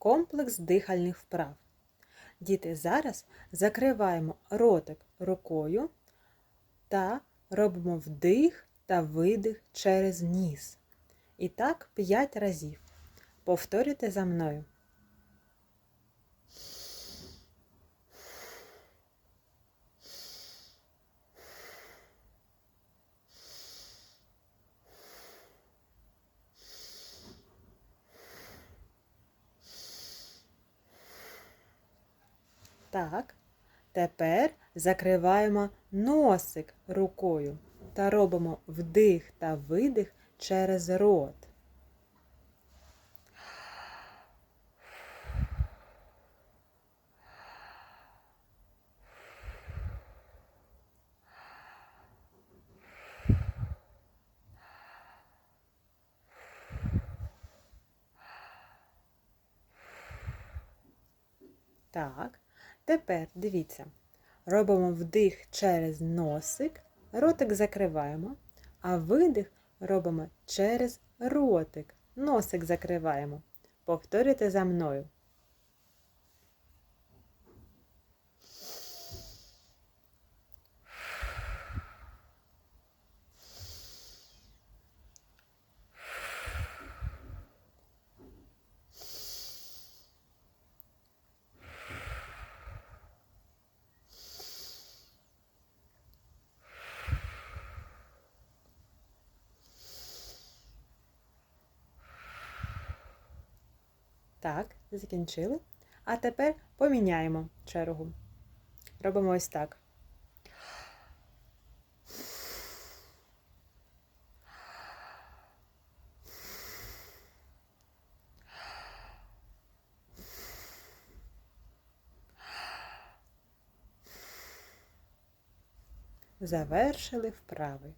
комплекс дихальних вправ. Діти, зараз закриваємо ротик рукою та робимо вдих та видих через ніс. І так 5 разів. Повторюйте за мною. Так, тепер закриваємо носик рукою та робимо вдих та видих через рот. Так, тепер дивіться, робимо вдих через носик, ротик закриваємо, а видих робимо через ротик, носик закриваємо. Повторюйте за мною. Так, закінчили. А тепер поміняємо чергу. Робимо ось так. Завершили вправи.